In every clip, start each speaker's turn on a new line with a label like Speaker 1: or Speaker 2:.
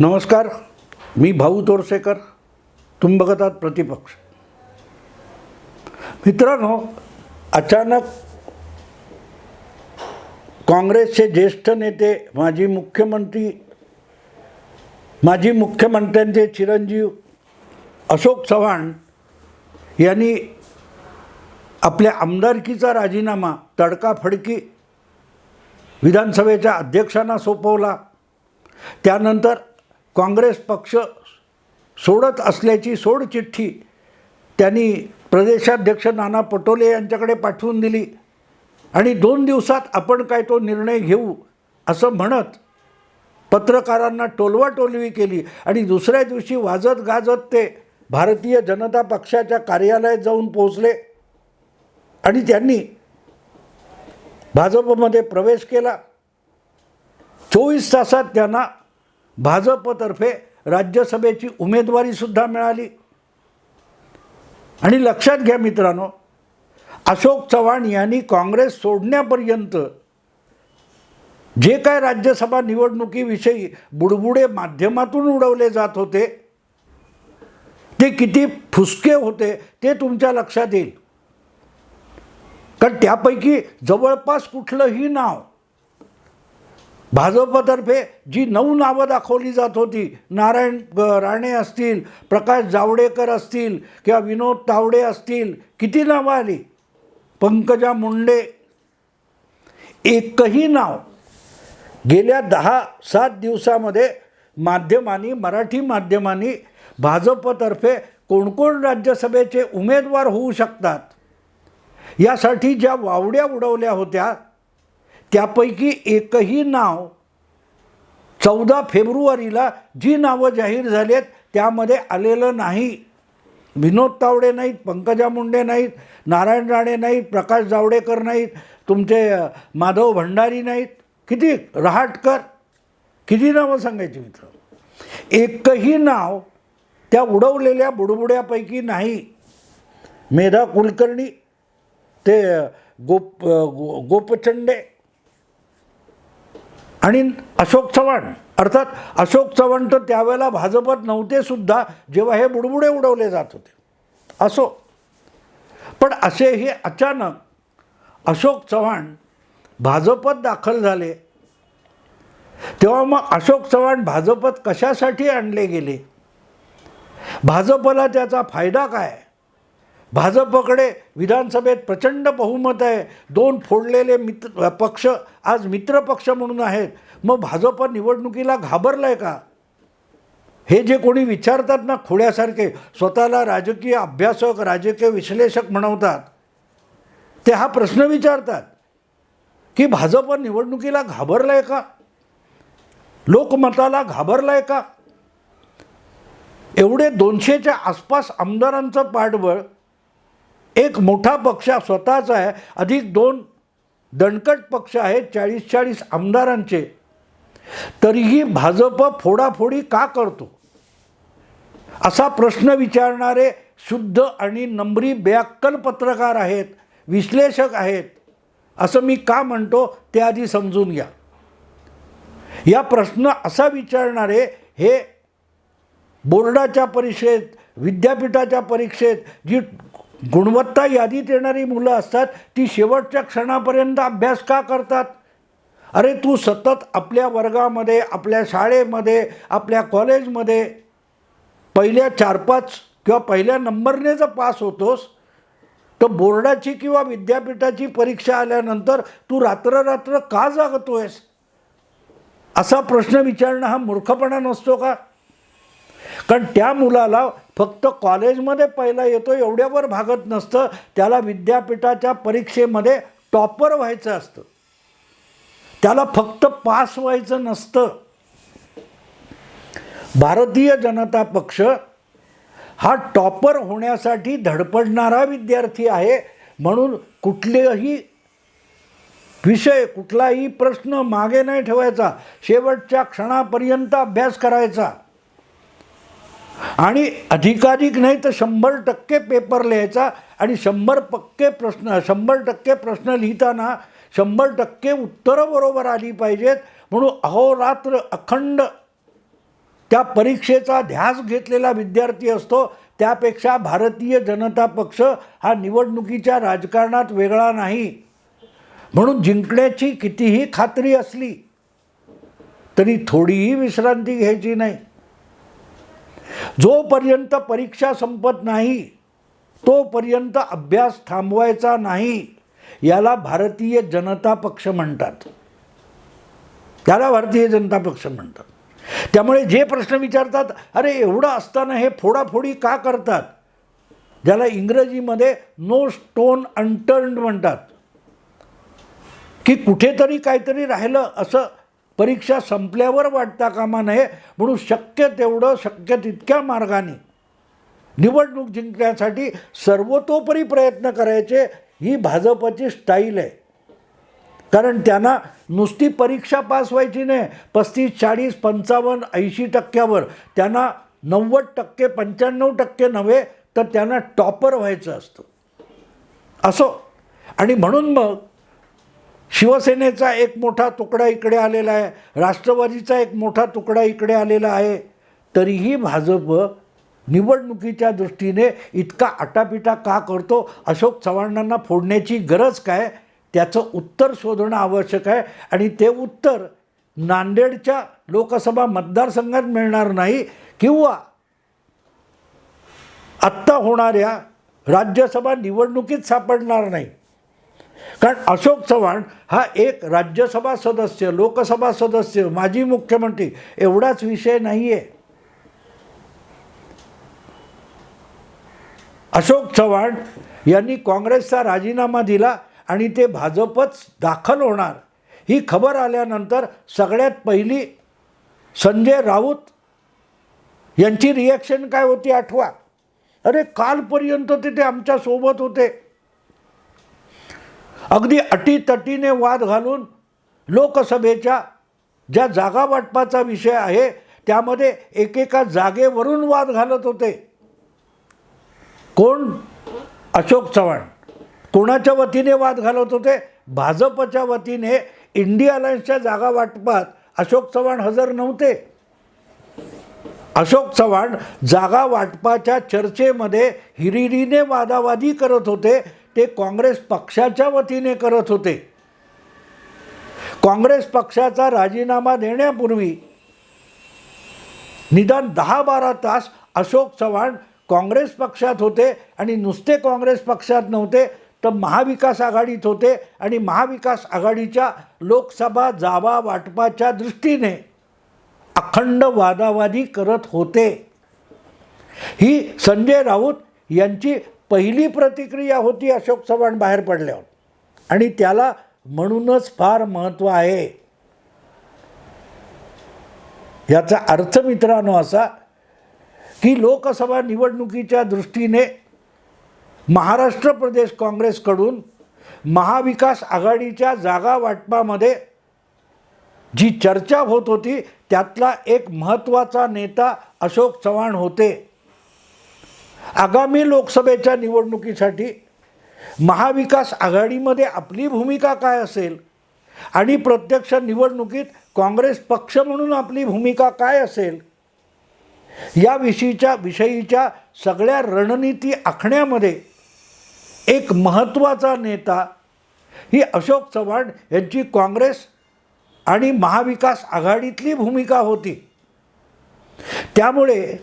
Speaker 1: नमस्कार मी भाऊ तोरसेकर तुम्ही बघत आहात प्रतिपक्ष. मित्रांनो अचानक काँग्रेसचे ज्येष्ठ नेते माजी मुख्यमंत्री माजी मुख्यमंत्र्यांचे चिरंजीव अशोक चव्हाण यांनी आपल्या आमदारकीचा राजीनामा तडकाफडकी विधानसभेच्या अध्यक्षांना सोपवला. त्यानंतर काँग्रेस पक्ष सोडत असल्याची सोडचिठ्ठी त्यांनी प्रदेशाध्यक्ष नाना पटोले यांच्याकडे पाठवून दिली. आणि दोन दिवसात आपण काय तो निर्णय घेऊ असं म्हणत पत्रकारांना टोलवाटोलवी केली. आणि दुसऱ्या दिवशी वाजत गाजत ते भारतीय जनता पक्षाच्या कार्यालयात जाऊन पोहोचले. आणि त्यांनी भाजपमध्ये प्रवेश केला. चोवीस तासात त्यांना भाजपतर्फे राज्यसभेची उमेदवारीसुद्धा मिळाली. आणि लक्षात घ्या मित्रांनो अशोक चव्हाण यांनी काँग्रेस सोडण्यापर्यंत जे काय राज्यसभा निवडणुकीविषयी बुडबुडे माध्यमातून उडवले जात होते ते किती फुसके होते ते तुमच्या लक्षात येईल. कारण त्यापैकी जवळपास कुठलंही नाव भाजपतर्फे जी नऊ नावं दाखवली जात होती नारायण राणे असतील प्रकाश जावडेकर असतील किंवा विनोद तावडे असतील किती नावं आली? पंकजा मुंडे. एकही नाव गेल्या दहा सात दिवसामध्ये माध्यमांनी मराठी माध्यमांनी भाजपतर्फे कोण कोण राज्यसभेचे उमेदवार होऊ शकतात? यासाठी ज्या वावड्या उडवल्या होत्या त्यापैकी एकही नाव चौदा फेब्रुवारीला जी नावं जाहीर झाली आहेत त्यामध्ये आलेलं नाही. विनोद तावडे नाहीत पंकजा मुंडे नाहीत नारायण राणे नाहीत प्रकाश जावडेकर नाहीत तुमचे माधव भंडारी नाहीत. किती? रहाटकर. किती नावं सांगायची मित्र? एकही नाव त्या उडवलेल्या बुडबुड्यापैकी नाही. मेधा कुलकर्णी ते गोप गो गोपचंडे आणि अशोक चव्हाण अर्थात अशोक चव्हाण तर त्यावेळेला भाजपत नव्हते सुद्धा जेव्हा हे बुडबुडे उडवले जात होते. असो. पण असेही अचानक अशोक चव्हाण भाजपत दाखल झाले. तेव्हा मग अशोक चव्हाण भाजपत कशासाठी आणले गेले? भाजपला त्याचा फायदा काय? भाजपकडे विधानसभेत प्रचंड बहुमत आहे. दोन फोडलेले मित्र पक्ष आज मित्रपक्ष म्हणून आहेत. मग भाजप निवडणुकीला घाबरलं आहे का? हे जे कोणी विचारतात ना खोड्यासारखे स्वतःला राजकीय अभ्यासक राजकीय विश्लेषक म्हणवतात ते हा प्रश्न विचारतात की भाजप निवडणुकीला घाबरलं आहे का? लोकमताला घाबरलं आहे का? एवढे दोनशेच्या आसपास आमदारांचं पाठबळ एक मोठा पक्ष स्वतःचा आहे. अधिक दोन दणकट पक्ष आहेत चाळीस चाळीस आमदारांचे. तरीही भाजप फोडाफोडी का करतो? असा प्रश्न विचारणारे शुद्ध आणि नम्री बेअक्कल पत्रकार आहेत विश्लेषक आहेत. असं मी का म्हणतो ते आधी समजून घ्या. या प्रश्न असा विचारणारे हे बोर्डाच्या परीक्षेत विद्यापीठाच्या परीक्षेत जी गुणवत्ता यादीत येणारी मुलं असतात ती शेवटच्या क्षणापर्यंत अभ्यास का करतात? अरे तू सतत आपल्या वर्गामध्ये आपल्या शाळेमध्ये आपल्या कॉलेजमध्ये पहिल्या चार पाच किंवा पहिल्या नंबरने जर पास होतोस तर बोर्डाची किंवा विद्यापीठाची परीक्षा आल्यानंतर तू रात्र रात्र का जागतोयस? असा प्रश्न विचारणं हा मूर्खपणा नसतो का? कारण त्या मुलाला फक्त कॉलेजमध्ये पहिला येतो एवढ्यावर भागत नसतं. त्याला विद्यापीठाच्या परीक्षेमध्ये टॉपर व्हायचं असतं. त्याला फक्त पास व्हायचं नसतं. भारतीय जनता पक्ष हा टॉपर होण्यासाठी धडपडणारा विद्यार्थी आहे. म्हणून कुठलेही विषय कुठलाही प्रश्न मागे नाही ठेवायचा. शेवटच्या क्षणापर्यंत अभ्यास करायचा. आणि अधिकाधिक नाही तर शंभर टक्के पेपर लिहायचा आणि शंभर पक्के प्रश्न शंभर टक्के प्रश्न लिहिताना शंभर टक्के उत्तरं बरोबर आली पाहिजेत. म्हणून अहोरात्र अखंड त्या परीक्षेचा ध्यास घेतलेला विद्यार्थी असतो. त्यापेक्षा भारतीय जनता पक्ष हा निवडणुकीच्या राजकारणात वेगळा नाही. म्हणून जिंकण्याची कितीही खात्री असली तरी थोडीही विश्रांती घ्यायची नाही. जोपर्यंत परीक्षा संपत नाही तोपर्यंत अभ्यास थांबवायचा नाही याला भारतीय जनता पक्ष म्हणतात. त्याला भारतीय जनता पक्ष म्हणतात. त्यामुळे जे प्रश्न विचारतात अरे एवढं असताना हे फोडाफोडी का करतात? ज्याला इंग्रजीमध्ये नो स्टोन अनटर्न म्हणतात. की कुठेतरी काहीतरी राहिलं असं परीक्षा संपल्यावर वाटता कामा नये म्हणून शक्य तेवढं शक्य तितक्या मार्गाने निवडणूक जिंकण्यासाठी सर्वतोपरी प्रयत्न करायचे ही भाजपची स्टाईल आहे. कारण त्यांना नुसती परीक्षा पास व्हायची नाही. पस्तीस चाळीस पंचावन्न ऐंशी टक्क्यावर त्यांना नव्वद टक्के पंच्याण्णव टक्के नव्हे तर त्यांना टॉपर व्हायचं असतं. असो. आणि म्हणून मग शिवसेनेचा एक मोठा तुकडा इकडे आलेला आहे. राष्ट्रवादीचा एक मोठा तुकडा इकडे आलेला आहे. तरीही भाजप निवडणुकीच्या दृष्टीने इतका आटापिटा का करतो? अशोक चव्हाणांना फोडण्याची गरज काय? त्याचं उत्तर शोधणं आवश्यक आहे. आणि ते उत्तर नांदेडच्या लोकसभा मतदारसंघात मिळणार नाही किंवा आत्ता होणाऱ्या राज्यसभा निवडणुकीत सापडणार नाही. कारण अशोक चव्हाण हा एक राज्यसभा सदस्य लोकसभा सदस्य माजी मुख्यमंत्री एवढाच विषय नाही आहे अशोक चव्हाण यांनी काँग्रेसचा राजीनामा दिला आणि ते भाजपच दाखल होणार. ही खबर आल्यानंतर सगळ्यात पहिली संजय राऊत यांची रिॲक्शन काय होती आठवा. अरे कालपर्यंत ते ते आमच्यासोबत होते. अगदी अटीतटीने वाद घालून लोकसभेच्या ज्या जागा वाटपाचा विषय आहे त्यामध्ये एकेका जागेवरून वाद घालत होते. कोण? अशोक चव्हाण. कोणाच्या वतीने वाद घालत होते? भाजपच्या वतीने इंडिया अलायन्सच्या जागा वाटपात अशोक चव्हाण हजर नव्हते. अशोक चव्हाण जागा वाटपाच्या चर्चेमध्ये हिरिरीने वादावादी करत होते. ते काँग्रेस पक्षाच्या वतीने करत होते. काँग्रेस पक्षाचा राजीनामा देण्यापूर्वी निदान दहा बारा तास अशोक चव्हाण काँग्रेस पक्षात होते आणि नुसते काँग्रेस पक्षात नव्हते तर महाविकास आघाडीत होते आणि महाविकास आघाडीच्या लोकसभा जावा वाटपाच्या दृष्टीने अखंड वादावादी करत होते. ही संजय राऊत यांची पहिली प्रतिक्रिया होती अशोक चव्हाण बाहेर पडल्यावर. आणि त्याला म्हणूनच फार महत्त्व आहे. याचा अर्थ मित्रांनो असा की लोकसभा निवडणुकीच्या दृष्टीने महाराष्ट्र प्रदेश काँग्रेसकडून महाविकास आघाडीच्या जागा वाटपामध्ये जी चर्चा होत होती त्यातला एक महत्त्वाचा नेता अशोक चव्हाण होते. आगामी लोकसभेच्या निवडणुकीसाठी महाविकास आघाडीमध्ये आपली भूमिका काय असेल आणि प्रत्यक्ष निवडणुकीत काँग्रेस पक्ष म्हणून आपली भूमिका काय असेल याविषयीच्या विषयीच्या सगळ्या रणनीती आखण्यामध्ये एक महत्त्वाचा नेता ही अशोक चव्हाण यांची काँग्रेस आणि महाविकास आघाडीतली भूमिका होती. त्यामुळे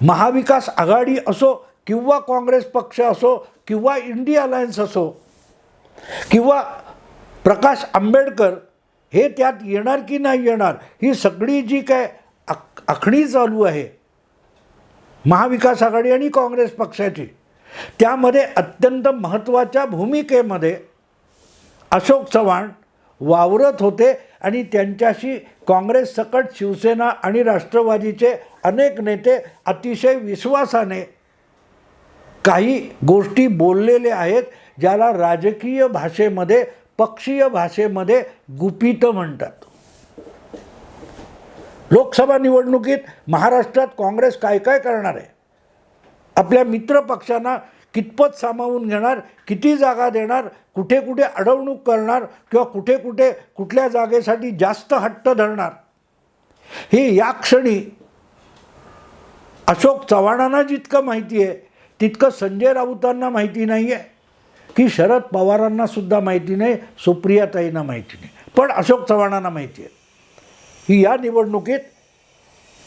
Speaker 1: महाविकास आघाडी असो किंवा काँग्रेस पक्ष असो किंवा इंडिया अलायन्स असो किंवा प्रकाश आंबेडकर हे त्यात येणार की नाही येणार ही सगळी जी काय आख आखणी चालू आहे महाविकास आघाडी आणि काँग्रेस पक्षाची त्यामध्ये अत्यंत महत्त्वाच्या भूमिकेमध्ये अशोक चव्हाण वावरत होते आणि त्यांच्याशी काँग्रेस सकट शिवसेना आणि राष्ट्रवादीचे अनेक नेते अतिशय विश्वासाने काही गोष्टी बोललेले आहेत ज्याला राजकीय भाषेमध्ये पक्षीय भाषेमध्ये गुपित म्हणतात. लोकसभा निवडणुकीत महाराष्ट्रात काँग्रेस काय काय करणार आहे? आपल्या मित्र पक्षांना कितपत सामावून घेणार किती जागा देणार कुठे कुठे अडवणूक करणार किंवा कुठे कुठे कुठल्या जागेसाठी जास्त हट्ट धरणार. हे या क्षणी अशोक चव्हाणांना जितकं माहिती आहे तितकं संजय राऊतांना माहिती नाही आहे की शरद पवारांना सुद्धा माहिती नाही सुप्रियाताईंना माहिती नाही. पण अशोक चव्हाणांना माहिती आहे. ही या निवडणुकीत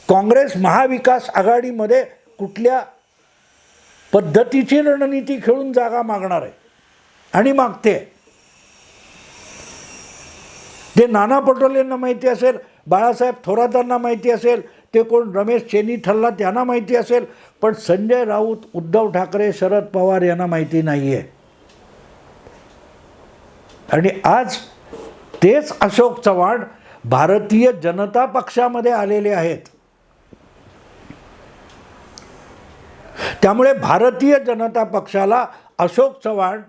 Speaker 1: काँग्रेस महाविकास आघाडीमध्ये कुठल्या पद्धतीची रणनीती खेळून जागा मागणार आहे. आणि मागते. ते नाना पटोलेंना माहिती असेल बाळासाहेब थोरातांना माहिती असेल ते कोण रमेश चेनी ठरला त्यांना माहिती असेल पण संजय राऊत उद्धव ठाकरे शरद पवार यांना माहिती नाही आहे आणि आज तेच अशोक चव्हाण भारतीय जनता पक्षामध्ये आलेले आहेत. त्यामुळे भारतीय जनता पक्षाला अशोक चव्हाण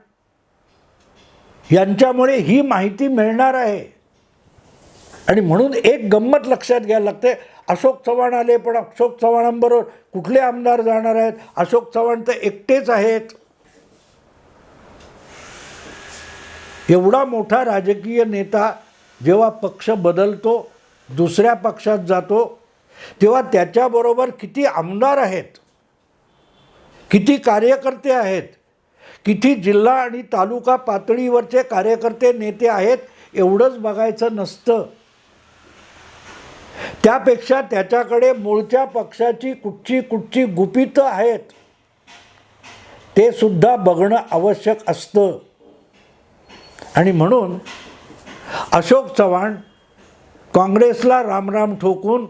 Speaker 1: यांच्यामुळे ही माहिती मिळणार आहे. आणि म्हणून एक गंमत लक्षात घ्यायला लागते. अशोक चव्हाण आले पण अशोक चव्हाणांबरोबर कुठले आमदार जाणार आहेत? अशोक चव्हाण तर एकटेच आहेत. एवढा मोठा राजकीय नेता जेव्हा पक्ष बदलतो दुसऱ्या पक्षात जातो तेव्हा त्याच्याबरोबर किती आमदार आहेत? किती कार्यकर्ते आहेत? किती जिल्हा आणि तालुका पातळीवरचे कार्यकर्ते नेते आहेत? एवढंच बघायचं नसतं. त्यापेक्षा त्याच्याकडे मूळच्या पक्षाची कुठची कुठची गुपितं आहेत ते सुद्धा बघणं आवश्यक असतं. आणि म्हणून अशोक चव्हाण काँग्रेसला रामराम ठोकून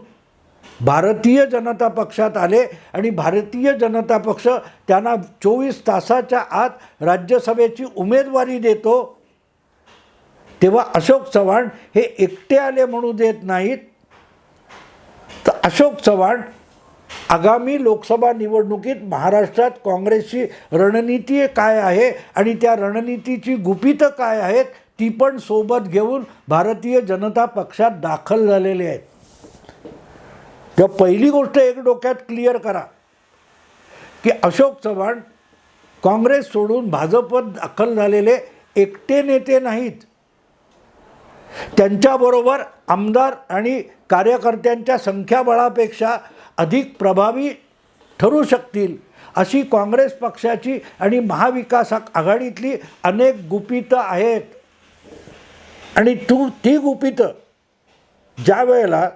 Speaker 1: भारतीय जनता पक्षात आले आणि भारतीय जनता पक्ष त्यांना चोवीस तासाच्या आत राज्यसभेची उमेदवारी देतो. तेव्हा अशोक चव्हाण हे एकटे आले म्हणू देत नाहीत. तर अशोक चव्हाण आगामी लोकसभा निवडणुकीत महाराष्ट्रात काँग्रेसची रणनीती काय आहे आणि त्या रणनीतीची गुपितं काय आहेत ती पण सोबत घेऊन भारतीय जनता पक्षात दाखल झालेले आहेत. तेव्हा पहिली गोष्ट एक डोक्यात क्लिअर करा. की अशोक चव्हाण काँग्रेस सोडून भाजपत दाखल झालेले एकटे नेते नाहीत. त्यांच्याबरोबर आमदार आणि कार्यकर्त्यांच्या संख्याबळापेक्षा अधिक प्रभावी ठरू शकतील अशी काँग्रेस पक्षाची आणि महाविकास आघाडीतली अनेक गुपितं आहेत. आणि तू ती गुपितं ज्या वेळेला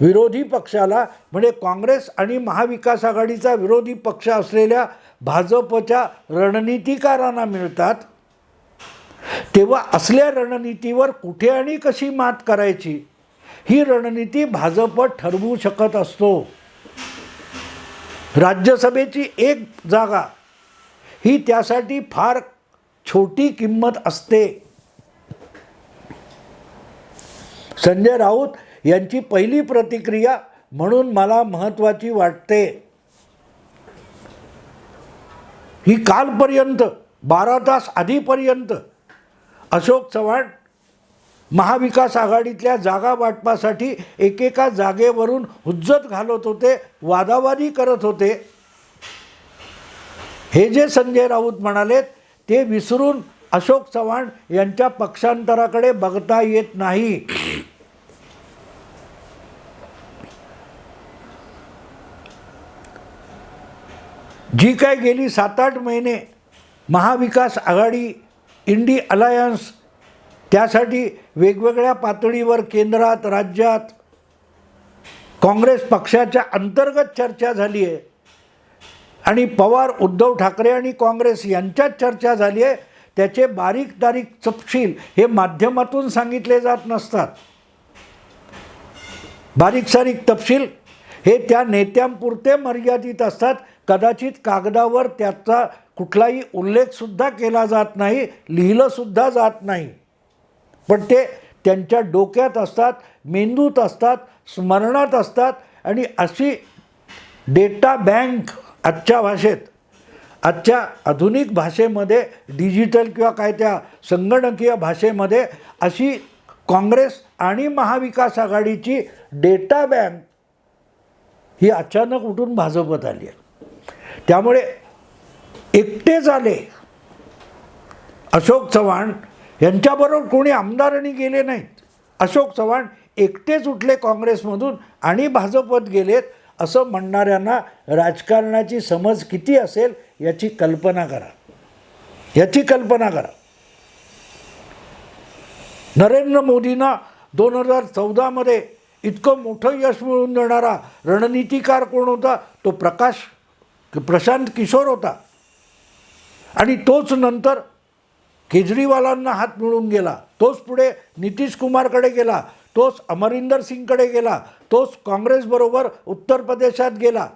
Speaker 1: विरोधी पक्षाला म्हणजे काँग्रेस आणि महाविकास आघाडीचा विरोधी पक्ष असलेल्या भाजपच्या रणनीतिकारांना मिळतात. तेव्हा असल्या रणनीतीवर कुठे आणि कशी मात करायची? ही रणनीती भाजप ठरवू शकत असतो. राज्यसभेची एक जागा ही त्यासाठी फार छोटी किंमत असते. संजय राऊत यांची पहिली प्रतिक्रिया म्हणून मला महत्त्वाची वाटते. ही कालपर्यंत बारा तास आधीपर्यंत अशोक चव्हाण महाविकास आघाडीतल्या जागा वाटपासाठी एकेका जागेवरून हुज्जत घालत होते वादावादी करत होते. हे जे संजय राऊत म्हणालेत ते विसरून अशोक चव्हाण यांच्या पक्षांतराकडे बघता येत नाही. जी काय गेली सात आठ महिने महाविकास आघाडी इंडी अलायन्स त्यासाठी वेगवेगळ्या पातळीवर केंद्रात राज्यात काँग्रेस पक्षाच्या अंतर्गत चर्चा झाली आहे. आणि पवार उद्धव ठाकरे आणि काँग्रेस यांच्यात चर्चा झाली आहे. त्याचे बारीक तारीक तपशील हे माध्यमातून सांगितले जात नसतात. बारीक सारीक तपशील हे त्या नेत्यांपुरते मर्यादित असतात. कदाचित कागदावर त्याचा कुठलाही उल्लेखसुद्धा केला जात नाही लिहिलंसुद्धा जात नाही. पण ते त्यांच्या डोक्यात असतात मेंदूत असतात स्मरणात असतात आणि अशी डेटा बँक आजच्या भाषेत आजच्या आधुनिक भाषेमध्ये डिजिटल किंवा काय त्या संगणकीय भाषेमध्ये अशी काँग्रेस आणि महाविकास आघाडीची डेटा बँक ही अचानक उठून भाजपत आली आहे. त्यामुळे एकटे झाले. अशोक चव्हाण यांच्याबरोबर कोणी आमदारांनी गेले नाहीत. अशोक चव्हाण एकटेच उठले काँग्रेसमधून आणि भाजपत गेलेत असं म्हणणाऱ्यांना राजकारणाची समज किती असेल याची कल्पना करा. याची कल्पना करा. नरेंद्र मोदींना दोन हजार चौदामध्ये इतकं मोठं यश मिळवून देणारा रणनीतिकार कोण होता? तो प्रकाश प्रशांत किशोर होता. आणि तोच नंतर केजरीवालांना हात मिळून गेला. तोच पुढे नितीश कुमारकडे गेला. तोच अमरिंदर सिंगकडे गेला. तोच काँग्रेसबरोबर उत्तर प्रदेशात गेला.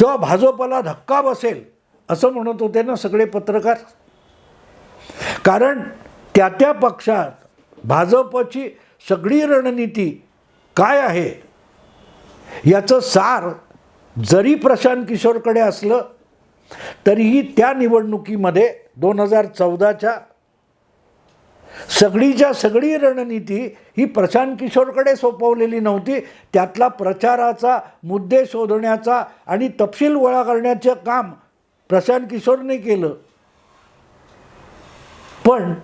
Speaker 1: तेव्हा भाजपला धक्का बसेल असं म्हणत होते ना सगळे पत्रकार. कारण त्या त्या पक्षात भाजपची सगळी रणनीती काय आहे? याचं सार जरी प्रशांत किशोरकडे असलं तरीही त्या निवडणुकीमध्ये दोन हजार चौदाच्या सगळीच्या सगळी रणनीती ही प्रशांत किशोरकडे सोपवलेली नव्हती. त्यातला प्रचाराचा मुद्दे शोधण्याचा आणि तपशील गोळा करण्याचं काम प्रशांत किशोरने केलं. पण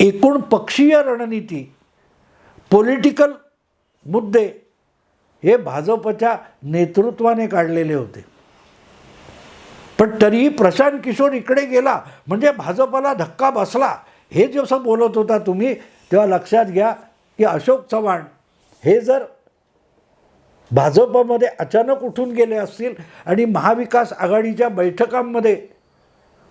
Speaker 1: एकूण पक्षीय रणनीती पॉलिटिकल मुद्दे हे भाजपच्या नेतृत्वाने काढलेले होते. पण तरीही प्रशांत किशोर इकडे गेला म्हणजे भाजपला धक्का बसला. हे जसं बोलत होता तुम्ही तेव्हा लक्षात घ्या की अशोक चव्हाण हे जर भाजपमध्ये अचानक उठून गेले असतील आणि महाविकास आघाडीच्या बैठकांमध्ये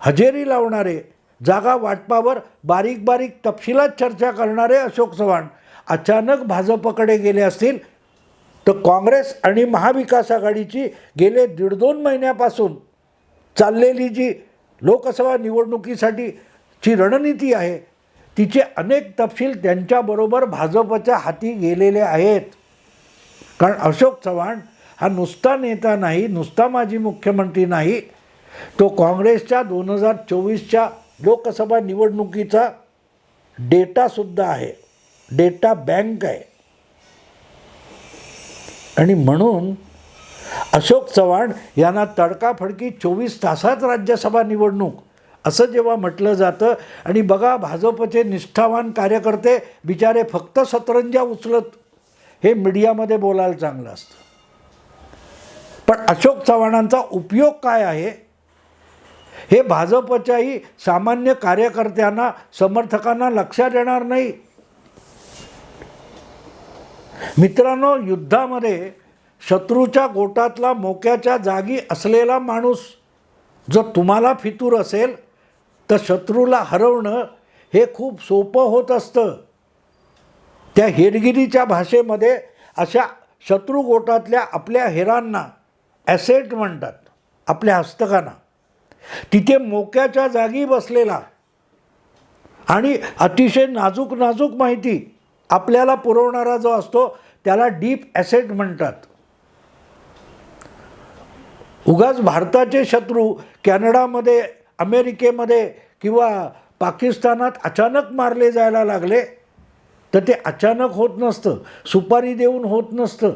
Speaker 1: हजेरी लावणारे जागा वाटपावर बारीक बारीक तपशिलात चर्चा करणारे अशोक चव्हाण अचानक भाजपकडे गेले असतील तर काँग्रेस आणि महाविकास आघाडीची गेले दीड दोन महिन्यापासून चाललेली जी लोकसभा निवडणुकीसाठीची रणनीती आहे तिचे अनेक तपशील त्यांच्याबरोबर भाजपच्या हाती गेलेले आहेत. कारण अशोक चव्हाण हा नुसता नेता नाही नुसता माजी मुख्यमंत्री नाही तो काँग्रेसच्या दोन हजार चोवीसच्या लोकसभा निवडणुकीचा डेटासुद्धा आहे डेटा बँक आहे. आणि म्हणून अशोक चव्हाण यांना तडकाफडकी चोवीस तासात राज्यसभा निवडणूक असं जेव्हा म्हटलं जातं आणि बघा भाजपचे निष्ठावान कार्यकर्ते बिचारे फक्त सतरंजा उचलत हे मीडियामध्ये बोलायला चांगलं असतं. पण अशोक चव्हाणांचा उपयोग काय आहे? हे भाजपच्याही सामान्य कार्यकर्त्यांना समर्थकांना लक्षात येणार नाही. मित्रांनो युद्धामध्ये शत्रूच्या गोटातला मोक्याच्या जागी असलेला माणूस जर तुम्हाला फितूर असेल तर शत्रूला हरवणं हे खूप सोपं होत असतं. त्या हेरगिरीच्या भाषेमध्ये अशा शत्रू गोटातल्या आपल्या हेरांना ॲसेट म्हणतात आपल्या हस्तकांना. तिथे मोक्याच्या जागी बसलेला आणि अतिशय नाजूक नाजूक माहिती आपल्याला पुरवणारा जो असतो त्याला डीप ॲसेट म्हणतात. उगाच भारताचे शत्रू कॅनडामध्ये अमेरिकेमध्ये किंवा पाकिस्तानात अचानक मारले जायला लागले तर ते अचानक होत नसतं सुपारी देऊन होत नसतं.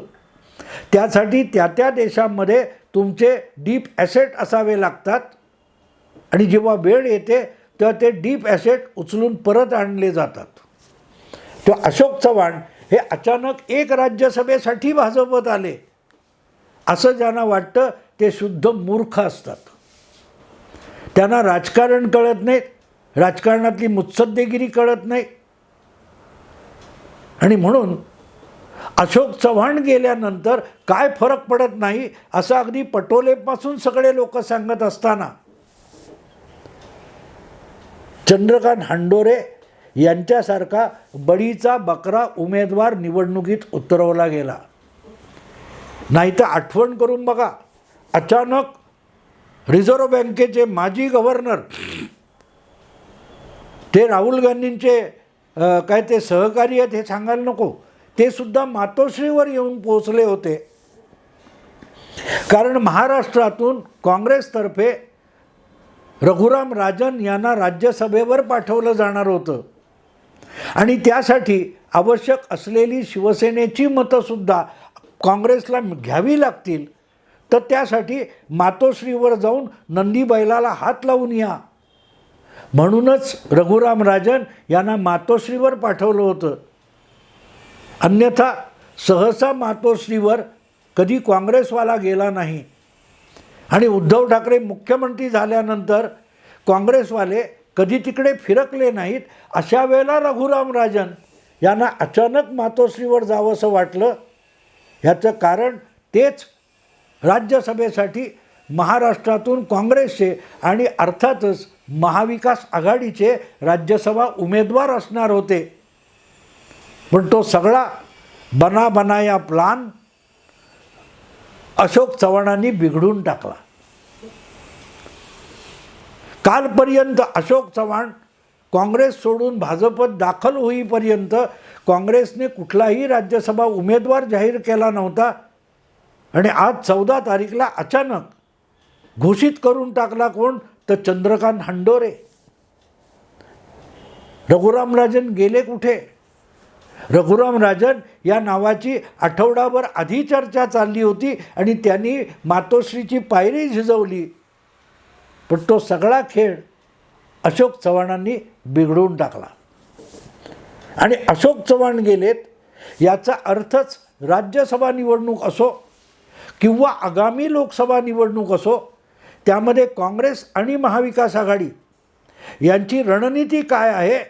Speaker 1: त्यासाठी त्या त्या देशामध्ये तुमचे डीप ॲसेट असावे लागतात आणि जेव्हा वेळ येते तेव्हा ते डीप ॲसेट उचलून परत आणले जातात. तो अशोक चव्हाण हे अचानक एक राज्यसभेसाठी भाजपत आले. असं ज्यांना वाटतं ते शुद्ध मूर्ख असतात. त्यांना राजकारण कळत नाही राजकारणातली मुत्सद्देगिरी कळत नाही. आणि म्हणून अशोक चव्हाण गेल्यानंतर काय फरक पडत नाही असं अगदी पटोलेपासून सगळे लोक सांगत असताना. चंद्रकांत हांडोरे यांच्यासारखा बळीचा बकरा उमेदवार निवडणुकीत उतरवला गेला. नाही तर आठवण करून बघा अचानक रिझर्व्ह बँकेचे माजी गव्हर्नर ते राहुल गांधींचे काय ते सहकारी आहेत हे सांगायला नको ते सुद्धा मातोश्रीवर येऊन पोचले होते. कारण महाराष्ट्रातून काँग्रेसतर्फे रघुराम राजन यांना राज्यसभेवर पाठवलं जाणार होतं. आणि त्यासाठी आवश्यक असलेली शिवसेनेची मतंसुद्धा काँग्रेसला घ्यावी लागतील. तर त्यासाठी मातोश्रीवर जाऊन नंदी बैलाला हात लावून या. म्हणूनच रघुराम राजन यांना मातोश्रीवर पाठवलं होतं. अन्यथा सहसा मातोश्रीवर कधी काँग्रेसवाला गेला नाही. आणि उद्धव ठाकरे मुख्यमंत्री झाल्यानंतर काँग्रेसवाले कधी तिकडे फिरकले नाहीत अशा वेळेला रघुराम राजन यांना अचानक मातोश्रीवर जावंसं वाटलं. ह्याचं कारण तेच राज्यसभेसाठी महाराष्ट्रातून काँग्रेसचे आणि अर्थातच महाविकास आघाडीचे राज्यसभा उमेदवार असणार होते. पण तो सगळा बना बनाया प्लान अशोक चव्हाणांनी बिघडून टाकला. कालपर्यंत अशोक चव्हाण काँग्रेस सोडून भाजपत दाखल होईपर्यंत काँग्रेसने कुठलाही राज्यसभा उमेदवार जाहीर केला नव्हता. आणि आज चौदा तारीखला अचानक घोषित करून टाकला कोण? तर चंद्रकांत हंडोरे. रघुराम राजन गेले कुठे? रघुराम राजन या नावाची आठवडाभर आधी चर्चा चालली होती आणि त्यांनी मातोश्रीची पायरी झिजवली. पण तो सगळा खेळ अशोक चव्हाणांनी बिघडवून टाकला. आणि अशोक चव्हाण गेलेत याचा अर्थच राज्यसभा निवडणूक असो किंवा आगामी लोकसभा निवडणूक असो त्यामध्ये काँग्रेस आणि महाविकास आघाडी यांची रणनीती काय आहे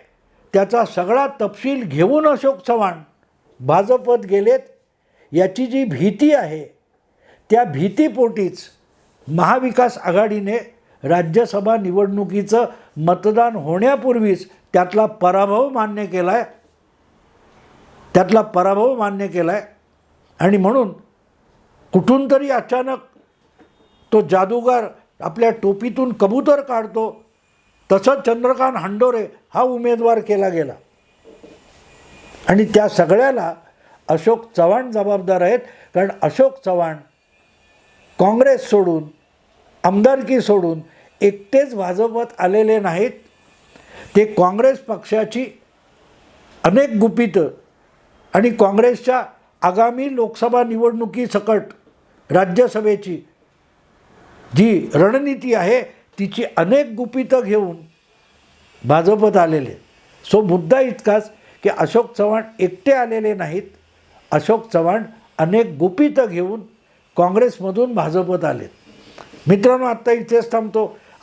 Speaker 1: त्याचा सगळा तपशील घेऊन अशोक चव्हाण भाजपत गेलेत याची जी भीती आहे त्या भीतीपोटीच महाविकास आघाडीने राज्यसभा निवडणुकीचं मतदान होण्यापूर्वीच त्यातला पराभव मान्य केला आहे त्यातला पराभव मान्य केला आहे आणि म्हणून कुठून तरी अचानक तो जादूगार आपल्या टोपीतून कबूतर काढतो तसंच चंद्रकांत हंडोरे हा उमेदवार केला गेला. आणि त्या सगळ्याला अशोक चव्हाण जबाबदार आहेत कारण अशोक चव्हाण काँग्रेस सोडून आमदारकी सोडून एकटेच भाजपत आलेले नाहीत. ते काँग्रेस पक्षाची अनेक गुपितं आणि काँग्रेसच्या आगामी लोकसभा निवडणुकीसकट राज्यसभेची जी रणनीती आहे तिची अनेक गुपितं घेऊन भाजपत आलेले. आहेत. सो मुद्दा इतकाच की अशोक चव्हाण एकटे आलेले नाहीत. अशोक चव्हाण अनेक गुपितं घेऊन काँग्रेसमधून भाजपत आले मित्रांनो आत्ता इथेच थांबतो.